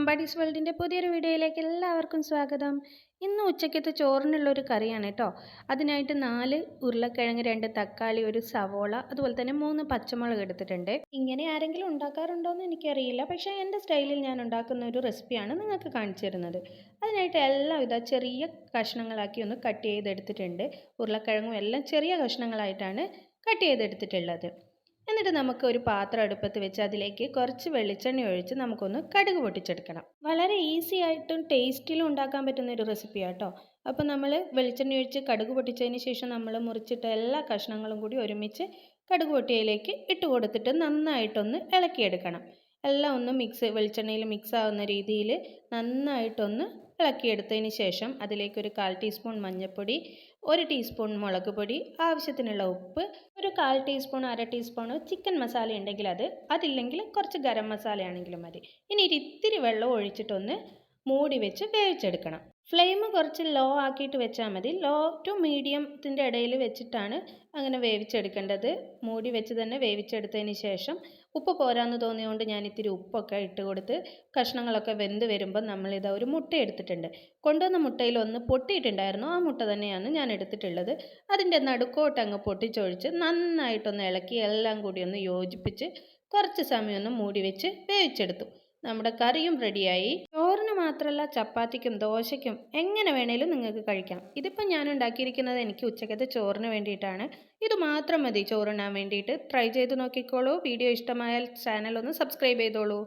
അമ്പാടീസ് വേൾഡിന്റെ പുതിയൊരു വീഡിയോയിലേക്ക് എല്ലാവർക്കും സ്വാഗതം. ഇന്ന് ഉച്ചയ്ക്കത്തെ ചോറിനുള്ള ഒരു കറിയാണ് കേട്ടോ അതിനായിട്ട് നാല് ഉരുളക്കിഴങ്ങ് രണ്ട് തക്കാളി ഒരു സവോള അതുപോലെ തന്നെ മൂന്ന് പച്ചമുളക് എടുത്തിട്ടുണ്ട്. ഇങ്ങനെ ആരെങ്കിലും ഉണ്ടാക്കാറുണ്ടോ എന്ന് എനിക്കറിയില്ല. പക്ഷേ എന്റെ സ്റ്റൈലിൽ ഞാൻ ഉണ്ടാക്കുന്ന ഒരു റെസിപ്പിയാണ് നിങ്ങൾക്ക് കാണിച്ചു തരുന്നത്. അതിനായിട്ട് എല്ലാം ഇതാ ചെറിയ കഷ്ണങ്ങളാക്കി ഒന്ന് കട്ട് ചെയ്തെടുത്തിട്ടുണ്ട്. ഉരുളക്കിഴങ്ങും എല്ലാം ചെറിയ കഷ്ണങ്ങളായിട്ടാണ് കട്ട് ചെയ്തെടുത്തിട്ടുള്ളത്. എന്നിട്ട് നമുക്ക് ഒരു പാത്രം അടുപ്പത്ത് വെച്ച് അതിലേക്ക് കുറച്ച് വെളിച്ചെണ്ണ ഒഴിച്ച് നമുക്കൊന്ന് കടുക് പൊട്ടിച്ചെടുക്കണം. വളരെ ഈസി ആയിട്ടും ടേസ്റ്റിലും ഉണ്ടാക്കാൻ പറ്റുന്ന ഒരു റെസിപ്പിയാണ് കേട്ടോ അപ്പോൾ നമ്മൾ വെളിച്ചെണ്ണ ഒഴിച്ച് കടുക് പൊട്ടിച്ചതിന് ശേഷം നമ്മൾ മുറിച്ചിട്ട എല്ലാ കഷ്ണങ്ങളും കൂടി ഒരുമിച്ച് കടുക് പൊട്ടിയയിലേക്ക് ഇട്ട് കൊടുത്തിട്ട് നന്നായിട്ടൊന്ന് ഇളക്കിയെടുക്കണം. എല്ലാം ഒന്ന് മിക്സ് വെളിച്ചെണ്ണയിൽ മിക്സ് ആവുന്ന രീതിയിൽ നന്നായിട്ടൊന്ന് ഇളക്കിയെടുത്തതിന് ശേഷം അതിലേക്ക് ഒരു കാൽ ടീസ്പൂൺ മഞ്ഞൾപ്പൊടി ഒരു ടീസ്പൂൺ മുളക് പൊടി ആവശ്യത്തിനുള്ള ഉപ്പ് ഒരു കാൽ ടീസ്പൂൺ അര ടീസ്പൂൺ ചിക്കൻ മസാല ഉണ്ടെങ്കിൽ അത് അതില്ലെങ്കിൽ കുറച്ച് ഗരം മസാലയാണെങ്കിലും മതി. ഇനി ഇത്തിരി വെള്ളം ഒഴിച്ചിട്ടൊന്ന് മൂടി വെച്ച് വേവിച്ചെടുക്കണം. ഫ്ലെയിം കുറച്ച് ലോ ആക്കിയിട്ട് വെച്ചാൽ മതി. ലോ ടു മീഡിയത്തിന്റെ ഇടയിൽ വെച്ചിട്ടാണ് അങ്ങനെ വേവിച്ചെടുക്കേണ്ടത്. മൂടി വെച്ച് തന്നെ വേവിച്ചെടുത്തതിന് ശേഷം ഉപ്പ് പോരാന്ന് തോന്നിയതുകൊണ്ട് ഞാൻ ഇത്തിരി ഉപ്പൊക്കെ ഇട്ട് കൊടുത്ത് കഷ്ണങ്ങളൊക്കെ വെന്ത് വരുമ്പോൾ നമ്മളിത് ഒരു മുട്ട എടുത്തിട്ടുണ്ട്. കൊണ്ടുവന്ന മുട്ടയിൽ ഒന്ന് പൊട്ടിയിട്ടുണ്ടായിരുന്നു. ആ മുട്ട തന്നെയാണ് ഞാൻ എടുത്തിട്ടുള്ളത്. അതിന്റെ നടുക്കോട്ട് അങ്ങ് പൊട്ടിച്ചൊഴിച്ച് നന്നായിട്ടൊന്ന് ഇളക്കി എല്ലാം കൂടി ഒന്ന് യോജിപ്പിച്ച് കുറച്ച് സമയം ഒന്ന് മൂടി വെച്ച് വേവിച്ചെടുത്തു. നമ്മുടെ കറിയും റെഡിയായി മാത്രമല്ല ചപ്പാത്തിക്കും ദോശയ്ക്കും എങ്ങനെ വേണേലും നിങ്ങൾക്ക് കഴിക്കാം. ഇതിപ്പോൾ ഞാൻ ഉണ്ടാക്കിയിരിക്കുന്നത് എനിക്ക് ഉച്ചക്കത്തെ ചോറിന് വേണ്ടിയിട്ടാണ്. ഇത് മാത്രം മതി ചോറുണ്ണാൻ വേണ്ടിയിട്ട്. ട്രൈ ചെയ്ത് നോക്കിക്കോളൂ. വീഡിയോ ഇഷ്ടമായാൽ ചാനൽ ഒന്ന് സബ്സ്ക്രൈബ് ചെയ്തോളൂ.